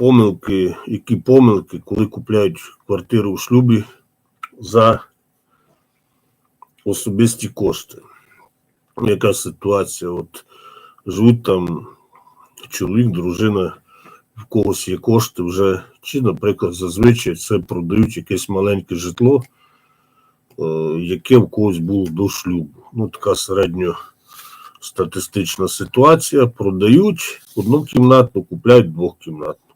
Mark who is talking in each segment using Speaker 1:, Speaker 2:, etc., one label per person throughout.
Speaker 1: помилки, які помилки, коли купляють квартиру в шлюбі за особисті кошти. Яка ситуація? От живуть там чоловік, дружина, в когось є кошти вже, чи, наприклад, зазвичай це продають якесь маленьке житло, е, яке в когось було до шлюбу. Ну, така середньостатистична ситуація. Продають однокімнатну, купляють двохкімнатну.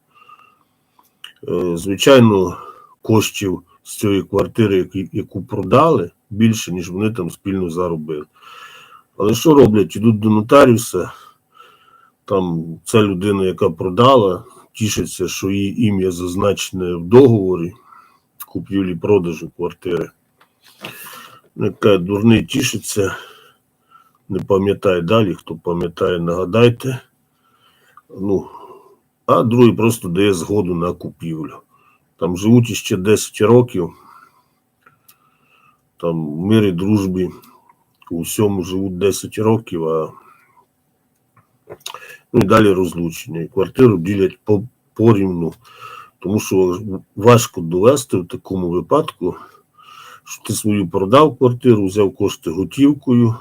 Speaker 1: Е, Звичайно, коштів з цієї квартири, яку продали, більше, ніж вони там спільно заробили. Але що роблять? Ідуть до нотаріуса, там ця людина, яка продала, тішиться, що її ім'я зазначене в договорі купівлі-продажу квартири. Яка дурний тішиться, не пам'ятає далі, хто пам'ятає, нагадайте. Ну, а другий просто дає згоду на купівлю. Там живуть іще 10 років, там в мирі, дружбі, у всьому живуть 10 років, а ну і далі розлучення. І квартиру ділять по, порівну, тому що важко довести в такому випадку, що ти свою продав квартиру, взяв кошти готівкою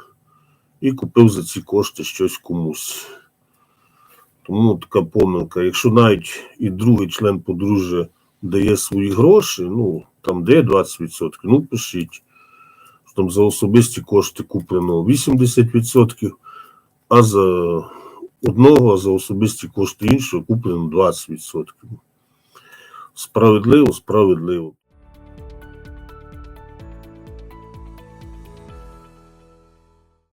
Speaker 1: і купив за ці кошти щось комусь. Тому така помилка. Якщо навіть і другий член подружжя дає свої гроші, ну там дає 20%, ну пишіть. що Там за особисті кошти куплено 80%, а за одного, а за особисті кошти іншого куплено 20%. Справедливо, справедливо.